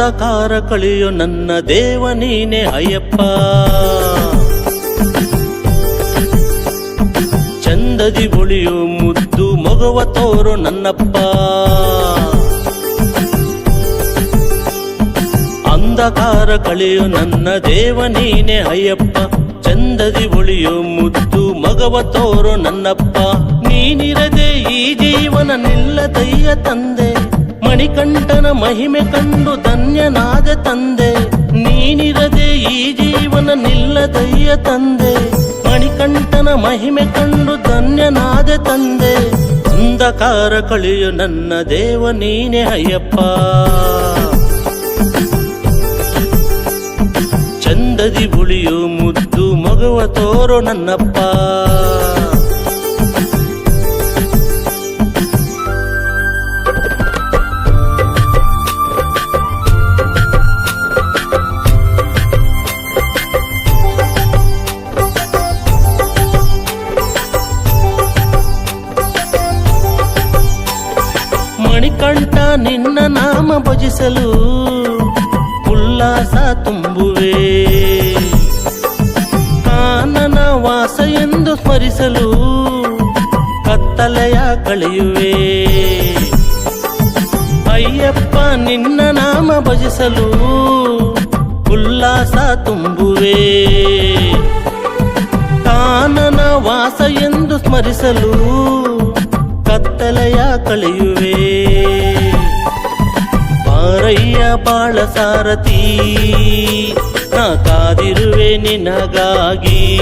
ಅಂಧಕಾರ ಕಳಿಯು ನನ್ನ ದೇವ ನೀನೆ ಅಯ್ಯಪ್ಪ. ಚಂದದಿ ಬುಳಿಯು ಮುದ್ದು ಮಗುವ ತೋರು ನನ್ನಪ್ಪ. ಅಂಧಕಾರ ಕಳಿಯು ನನ್ನ ದೇವ ನೀನೆ ಅಯ್ಯಪ್ಪ. ಚಂದದಿ ಬುಳಿಯು ಮುದ್ದು ಮಗವ ತೋರು ನನ್ನಪ್ಪ. ನೀನಿರದೆ ಈ ಜೀವನ ನಿಲ್ಲದಯ್ಯ ತಂದೆ. ಮಣಿಕಂಠನ ಮಹಿಮೆ ಕಂಡು ಧನ್ಯನಾದ ತಂದೆ. ನೀನಿರದೆ ಈ ಜೀವನ ನಿಲ್ಲದಯ್ಯ ತಂದೆ. ಮಣಿಕಂಠನ ಮಹಿಮೆ ಕಂಡು ಧನ್ಯನಾದ ತಂದೆ. ಅಂಧಕಾರ ಕಳೆಯು ನನ್ನ ದೇವ ನೀನೆ ಅಯ್ಯಪ್ಪ. ಚಂದದಿ ಬುಳಿಯು ಮುದ್ದು ಮಗುವ ತೋರು ನನ್ನಪ್ಪ. ನಿನ್ನ ನಾಮ ಭಜಿಸಲು ಉಲ್ಲಾಸ ತುಂಬುವೆ. ಕಾನನ ವಾಸ ಎಂದು ಸ್ಮರಿಸಲು ಕತ್ತಲೆಯ ಕಳೆಯುವೆ. ಅಯ್ಯಪ್ಪ, ನಿನ್ನ ನಾಮ ಭಜಿಸಲು ಉಲ್ಲಾಸ ತುಂಬುವೆ. ಕಾನನ ವಾಸ ಎಂದು ಸ್ಮರಿಸಲು ಕತ್ತಲೆಯ ಕಳೆಯುವೆ. ಪಾರಯ್ಯ ಬಾಳ ಸಾರಥಿ. ನಾ ಕಾದಿರುವೆ ನಿನಗಾಗಿ.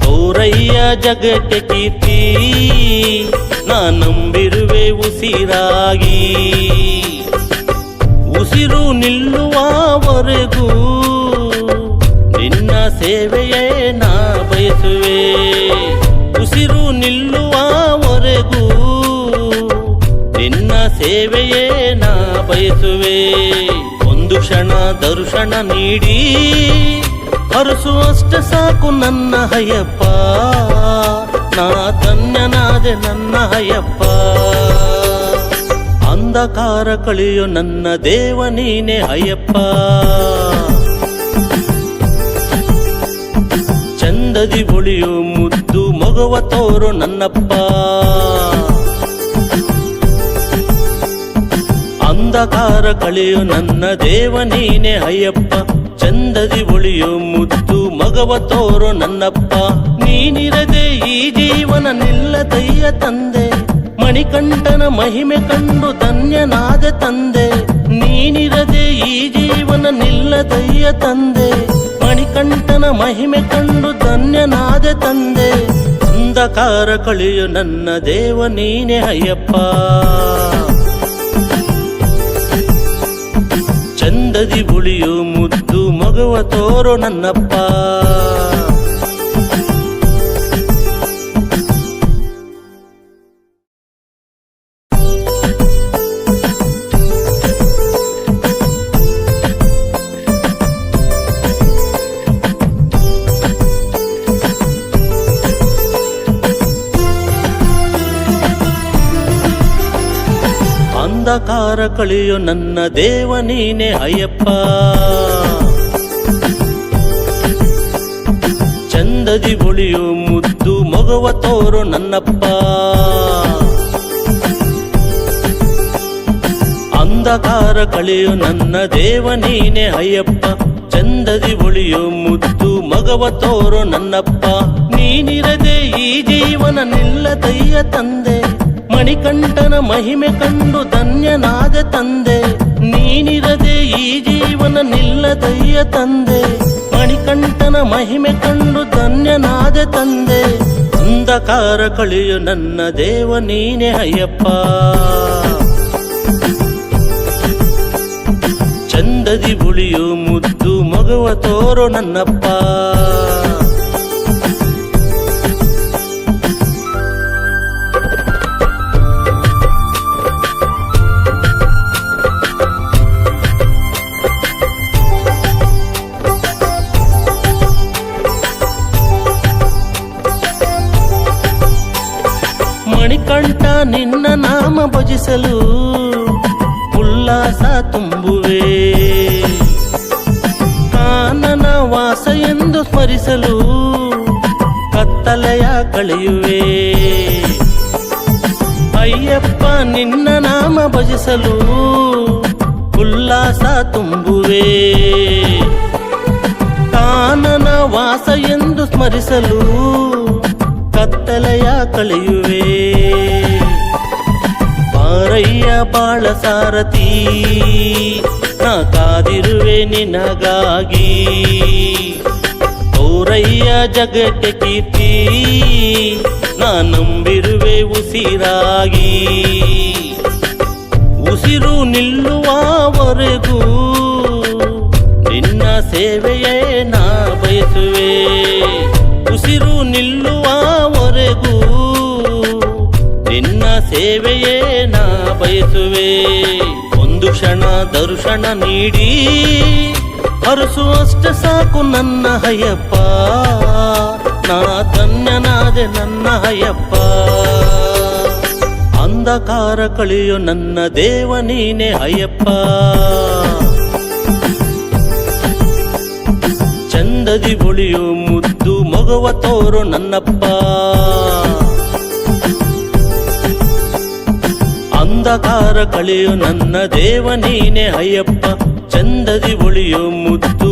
ತೋರಯ್ಯ ಜಗಕ್ಕೆ ಕೀರ್ತಿ. ನಾ ನಂಬಿರುವೆ ಉಸಿರಾಗಿ. ಉಸಿರು ನಿಲ್ಲುವವರೆಗೂ ನಿನ್ನ ಸೇವೆಯೇ ನಾ ಬಯಸುವೆ. ಉಸಿರು ನಿಲ್ಲುವವರೆಗೂ ನಿನ್ನ ಸೇವೆಯೇ ಬಯಸುವೆ. ಒಂದು ಕ್ಷಣ ದರ್ಶನ ನೀಡಿ. ಹರಸುವಷ್ಟ ಸಾಕು ನನ್ನ ಹಯ್ಯಪ್ಪ ನಾ ಧನ್ಯನಾದೆ ನನ್ನ ಹಯ್ಯಪ್ಪ ಅಂಧಕಾರ ಕಳಿಯು ನನ್ನ ದೇವ ನೀನೆ ಅಯ್ಯಪ್ಪ. ಚಂದದಿ ಬುಳಿಯು ಮುದ್ದು ಮಗುವ ತೋರು ನನ್ನಪ್ಪ. ಅಂಧಕಾರ ಕಳೆಯು ನನ್ನ ದೇವ ನೀನೆ ಅಯ್ಯಪ್ಪ. ಚಂದದಿ ಉಳಿಯು ಮುದ್ದು ಮಗವ ತೋರು ನನ್ನಪ್ಪ. ನೀನಿರದೆ ಈ ಜೀವನ ನಿಲ್ಲದಯ್ಯ ತಂದೆ. ಮಣಿಕಂಠನ ಮಹಿಮೆ ಕಂಡು ಧನ್ಯನಾದ ತಂದೆ. ನೀನಿರದೆ ಈ ಜೀವನ ನಿಲ್ಲದಯ್ಯ ತಂದೆ. ಮಣಿಕಂಠನ ಮಹಿಮೆ ಕಂಡು ಧನ್ಯನಾದ ತಂದೆ. ಅಂಧಕಾರ ಕಳೆಯು ನನ್ನ ದೇವ ನೀನೆ ಅಯ್ಯಪ್ಪ. ಚಂದದಿ ಬುಳಿಯು ಮುದ್ದು ಮಗುವ ತೋರು ನನ್ನಪ್ಪ. ಅಂಧಕಾರ ಕಳಿಯು ನನ್ನ ದೇವ ನೀನೆ ಅಯ್ಯಪ್ಪ. ಚಂದದಿ ಬುಳಿಯು ಮುದ್ದು ಮಗುವ ತೋರು ನನ್ನಪ್ಪ. ಅಂಧಕಾರ ಕಳಿಯು ನನ್ನ ದೇವ ನೀನೆ ಅಯ್ಯಪ್ಪ. ಚಂದದಿ ಬುಳಿಯು ಮುದ್ದು ಮಗವ ತೋರು ನನ್ನಪ್ಪ. ನೀನಿರದೆ ಈ ಜೀವನ ನಿಲ್ಲದಯ್ಯ ತಂದೆ. ಮಣಿಕಂಠನ ಮಹಿಮೆ ಕಂಡು ಧನ್ಯನಾದ ತಂದೆ. ನೀನಿರದೆ ಈ ಜೀವನ ನಿಲ್ಲದಯ್ಯ ತಂದೆ. ಮಣಿಕಂಠನ ಮಹಿಮೆ ಕಂಡು ಧನ್ಯನಾದ ತಂದೆ. ಅಂಧಕಾರ ಕಳೆಯು ನನ್ನ ದೇವ ನೀನೆ ಅಯ್ಯಪ್ಪ. ಚಂದದಿ ಬುಳಿಯು ಮುದ್ದು ಮಗುವ ತೋರು ನನ್ನಪ್ಪ. ಮಣಿಕಂಠ ನಿನ್ನ ನಾಮ ಭಜಿಸಲು ಉಲ್ಲಾಸ ತುಂಬುವೆ. ಕಾನನ ವಾಸ ಎಂದು ಸ್ಮರಿಸಲು ಕತ್ತಲೆಯ ಕಳೆಯುವೆ. ಅಯ್ಯಪ್ಪ ನಿನ್ನ ನಾಮ ಭಜಿಸಲು ಉಲ್ಲಾಸ ತುಂಬುವೆ. ಕಾನನ ವಾಸ ಎಂದು ಸ್ಮರಿಸಲು ಕತ್ತಲೆಯ ಕಳೆಯುವೆ ಪಾರಯ್ಯ ಬಾಳ ಸಾರಥಿ, ನಾ ಕಾದಿರುವೆ ನಿನಗಾಗಿ. ತೋರಯ್ಯ ಜಗಕ್ಕೆ ಕೀರ್ತಿ, ನಾ ನಂಬಿರುವೆ ಉಸಿರಾಗಿ. ಉಸಿರು ನಿಲ್ಲುವವರೆಗೂ ನಿನ್ನ ಸೇವೆಯೇ ನಾ ಬಯಸುವೆ. ಉಸಿರು ನಿಲ್ಲುವವರೆಗೂ ನಿನ್ನ ಸೇವೆಯೇ ನಾ ಬಯಸುವೆ. ಒಂದು ಕ್ಷಣ ದರ್ಶನ ನೀಡಿ ಹರಸುವಷ್ಟ ಸಾಕು ನನ್ನ ಹಯ್ಯಪ್ಪ ನಾ ಧನ್ಯನಾದೆ ನನ್ನ ಹಯ್ಯಪ್ಪ ಅಂಧಕಾರ ಕಳೆಯು ನನ್ನ ದೇವ ನೀನೆ ಅಯ್ಯಪ್ಪ. ಚಂದದಿ ಬೊಳಿಯೋ ಮುದ್ದು ಮಗುವ ತೋರು ನನ್ನಪ್ಪ. ಅಂಧಕಾರ ಕಳೆಯು ನನ್ನ ದೇವ ನೀನೆ ಅಯ್ಯಪ್ಪ. ಚಂದದಿ ಒಳಿಯು ಮುದ್ದು